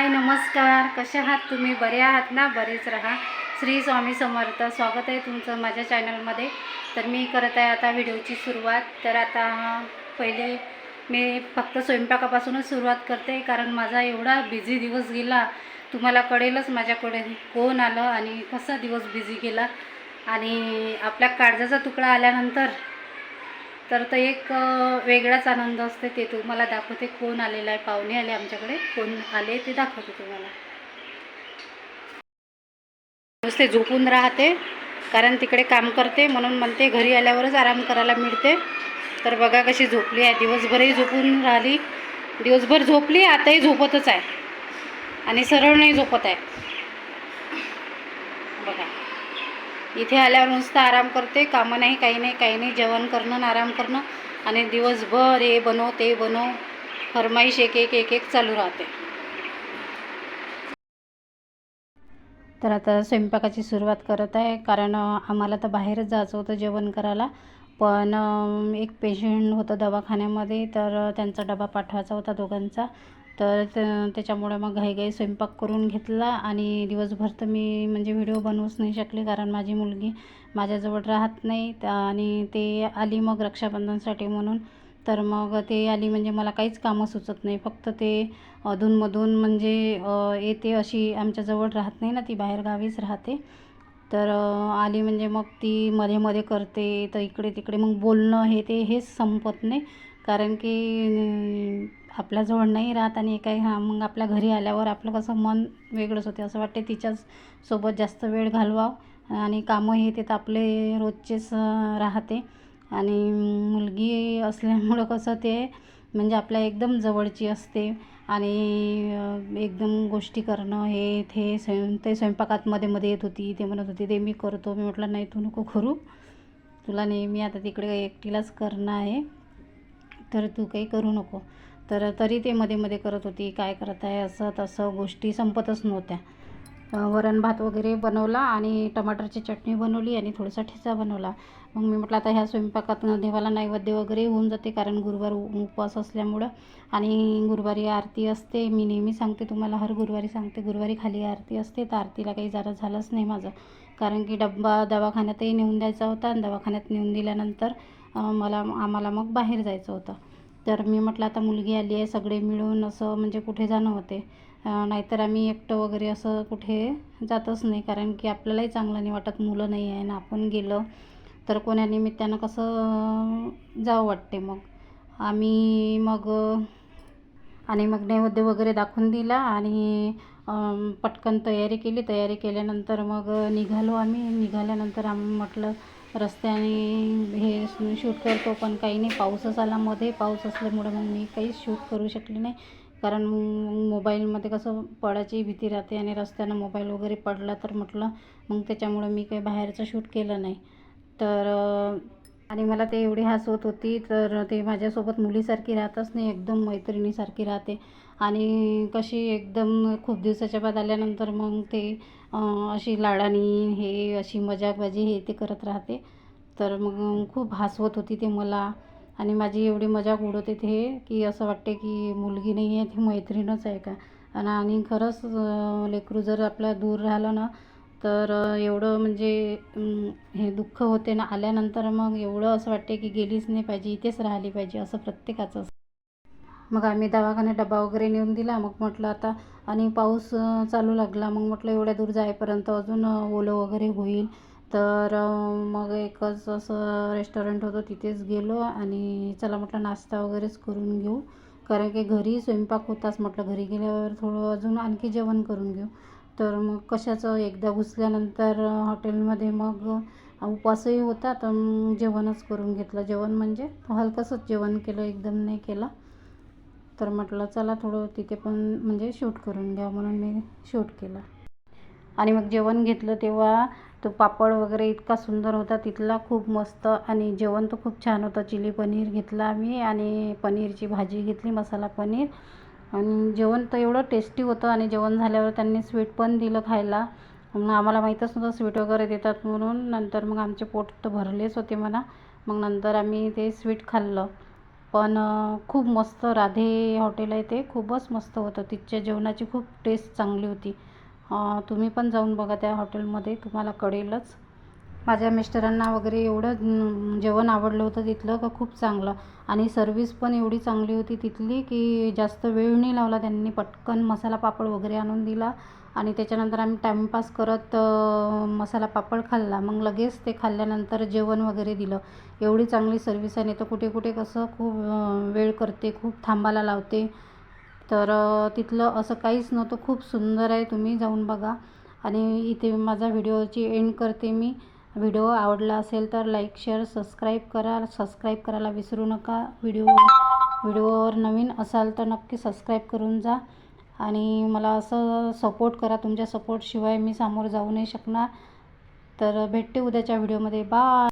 हाय नमस्कार. कसे आहात तुम्ही? बरे आहात ना? बरेच राहा. श्री स्वामी समर्थ. स्वागत आहे तुमचं माझ्या चॅनलमध्ये. तर मी करत आहे आता व्हिडिओची सुरुवात. तर आता पहिले मी फक्त स्वयंपाकापासूनच सुरुवात करते कारण माझा एवढा बिझी दिवस गेला. तुम्हाला कळेलच माझ्याकडे कोण आलं आणि कसा दिवस बिझी गेला. आणि आपल्या काळजाचा तुकडा आल्यानंतर तर तो एक वेगळाच आनंद असते ते तुम्हाला दाखवते. कोण आलेलं आहे पाहुणे आले आमच्याकडे. कोण आले ते दाखवते तुम्हाला. नुसते झोपून राहते कारण तिकडे काम करते म्हणून म्हणते घरी आल्यावरच आराम करायला मिळते. तर बघा कशी झोपली आहे. दिवसभरही झोपून राहिली. दिवसभर झोपली आताही झोपतच आहे. आणि सरळ नाही झोपत आहे. बघा. इथे आल्यावर नुसतं आराम करते कामं नाही काही नाही काही नाही जेवण करणं आराम करणं आणि दिवसभर हे बनव ते बनव फरमाईश एक एक एक एक चालू राहते. तर आता स्वयंपाकाची सुरुवात करत आहे कारण आम्हाला तर बाहेरच जायचं होतं जेवण करायला पण एक पेशंट होतं दवाखान्यामध्ये तर त्यांचा डबा पाठवायचा होता दोघांचा. तर त्याच्यामुळे मग घाईघाई स्वयंपाक करून घेतला आणि दिवसभर तर मी म्हणजे व्हिडिओ बनवूच नाही शकले कारण माझी मुलगी माझ्याजवळ राहत नाही. आणि ते आली मग रक्षाबंधनसाठी म्हणून. तर मग ते आली म्हणजे मला काहीच कामं सुचत नाही. फक्त ते अधूनमधून म्हणजे येते अशी आमच्याजवळ राहत नाही ना ती बाहेरगावीच राहते. तर आली म्हणजे मग ती मध्ये मध्ये करते. तर इकडे तिकडे मग बोलणं हे ते हेच संपत नाही. कारण की आपल्याजवळ नाही राहत आणि काही हा मग आपल्या घरी आल्यावर आपलं कसं मन वेगळंच होते. असं वाटते तिच्याच सोबत जास्त वेळ घालवावं आणि कामं हे ते तर आपले रोजचेच राहते. आणि मुलगी असल्यामुळं कसं ते म्हणजे आपल्या एकदम जवळची असते आणि एकदम गोष्टी करणं हे ते स्वयं ते स्वयंपाकात मध्ये मध्ये येत होती. ते म्हणत होती ते मी करतो. मी म्हटलं नाही तू नको करू. तुला नेहमी आता तिकडे एकटीलाच करणं आहे. तर तू काही करू नको. तर तरी ते मध्ये मध्ये करत होती काय करत आहे असं तसं गोष्टी संपतच नव्हत्या. वरण भात वगैरे बनवला आणि टमाटरची चटणी बनवली आणि थोडासा ठेचा बनवला. मग मी म्हटलं आता ह्या स्वयंपाकात देवाला नैवेद्य वगैरे होऊन जाते कारण गुरुवार उपवास असल्यामुळं. आणि गुरुवारी आरती असते. मी नेहमी सांगते तुम्हाला हर गुरुवारी सांगते गुरुवारी खाली आरती असते. तर आरतीला काही जरा झालंच नाही माझं. कारण की डब्बा दवाखान्यातही नेऊन द्यायचा होता आणि दवाखान्यात नेऊन दिल्यानंतर मला आम्हाला मग बाहेर जायचं होतं. तर मी म्हटलं आता मुलगी आली आहे सगळे मिळून असं म्हणजे कुठे जाणं होते? नाहीतर आम्ही एकटं वगैरे असं कुठे जातच नाही. कारण की आपल्यालाही चांगलं नाही वाटत मुलं नाही आहे ना आपण गेलं तर कोण्या निमित्तानं कसं जावं वाटते मग. आम्ही मग आणि मग नैवेद्य वगैरे दाखवून दिला आणि पटकन तयारी केली. तयारी केल्यानंतर मग निघालो आम्ही. निघाल्यानंतर आम्ही म्हटलं रस्त्याने हे शूट करतो पण काही नाही. पाऊसच आला मध्ये. पाऊस असल्यामुळे मग मी काहीच शूट करू शकले नाही. कारण मोबाईलमध्ये कसं पडायची भीती राहते आणि रस्त्यानं मोबाईल वगैरे पडला तर म्हटलं मग त्याच्यामुळं मी काही बाहेरचं शूट केलं नाही. तर आणि मला ते एवढी हसवत होती तर ते माझ्यासोबत मुलीसारखी राहतच नाही एकदम मैत्रिणीसारखी राहते. आणि कशी एकदम खूप दिवसाच्या बाद आल्यानंतर मग ते अशी लाडानी हे अशी मजाकबाजी हे ते करत राहते. तर मग खूप हसवत होती ते मला. आणि माझी एवढी मजाक उडवते ते की असं वाटते की मुलगी नाही आहे ती मैत्रीणच आहे का? आणि आणि खरंच लेकरू जर आपल्या दूर राहिलं ना तर एवढं म्हणजे हे दुःख होते ना आल्यानंतर मग एवढं असं वाटते की गेलीच नाही पाहिजे इथेच राहिली पाहिजे असं प्रत्येकाचं मग आम्ही दवाखान्यात डबा वगैरे नेऊन दिला मग म्हटलं आता आणि पाऊस चालू लागला मग म्हटलं एवढ्या दूर जाईपर्यंत अजून ओलं वगैरे होईल. तर मग एकच असं रेस्टॉरंट होतं तिथेच गेलो आणि चला म्हटलं नाश्ता वगैरेच करून घेऊ. कारण की घरी स्वयंपाक होताच म्हटलं घरी गेल्यावर थोडं अजून आणखी जेवण करून घेऊ. तर मग कशाचं? एकदा घुसल्यानंतर हॉटेलमध्ये मग उपवासही होता. तर मग जेवणच करून घेतलं. जेवण म्हणजे हलकंसंच जेवण केलं. एकदम नाही केलं. तर म्हटलं चला थोडं तिथे पण म्हणजे शूट करून घ्या. म्हणून मी शूट केलं. आणि मग जेवण घेतलं तेव्हा तो पापड वगैरे इतका सुंदर होता. तिथला खूप मस्त आणि जेवण तर खूप छान होतं. चिली पनीर घेतला आम्ही आणि पनीरची भाजी घेतली मसाला पनीर. आणि जेवण तर एवढं टेस्टी होतं आणि जेवण झाल्यावर त्यांनी स्वीट पण दिलं खायला. मग आम्हाला माहीतच नव्हतं स्वीट वगैरे देतात म्हणून. नंतर मग आमचे पोट तर भरलेच होते म्हणा. मग नंतर आम्ही ते स्वीट खाल्लं. पण खूप मस्त राधे हॉटेल आहे ते. खूपच मस्त होतं. तिथच्या जेवणाची खूप टेस्ट चांगली होती. तुम्ही पण जाऊन बघा त्या हॉटेलमध्ये तुम्हाला कळेलच. माझ्या मिस्टरांना वगैरे एवढं जेवण आवडलं होतं तिथलं का खूप चांगलं. आणि सर्विस पण एवढी चांगली होती तिथली की जास्त वेळ नाही लावला त्यांनी पटकन मसाला पापड वगैरे आणून दिला. आणि त्याच्यानंतर आम्ही टाईमपास करत मसाला पापड खाल्ला. मग लगेच ते खाल्ल्यानंतर जेवण वगैरे दिलं. एवढी चांगली सर्विस आहे. नाही तर कुठे कुठे कसं खूप वेळ करते खूप थांबायला लावते. तर तिथलं असं काहीच नव्हतं. खूप सुंदर आहे. तुम्ही जाऊन बघा. आणि इथे माझा व्हिडिओची एंड करते मी. व्हिडिओ आवडला असेल तर लाईक शेअर सबस्क्राईब करा. सबस्क्राईब करायला विसरू नका. व्हिडिओ व्हिडिओवर नवीन असाल तर नक्की सबस्क्राईब करून जा. आणि मला असं सपोर्ट करा. तुमच्या सपोर्टशिवाय मी सामोरं जाऊ नाही शकणार. तर भेटते उद्याच्या व्हिडिओमध्ये. बाय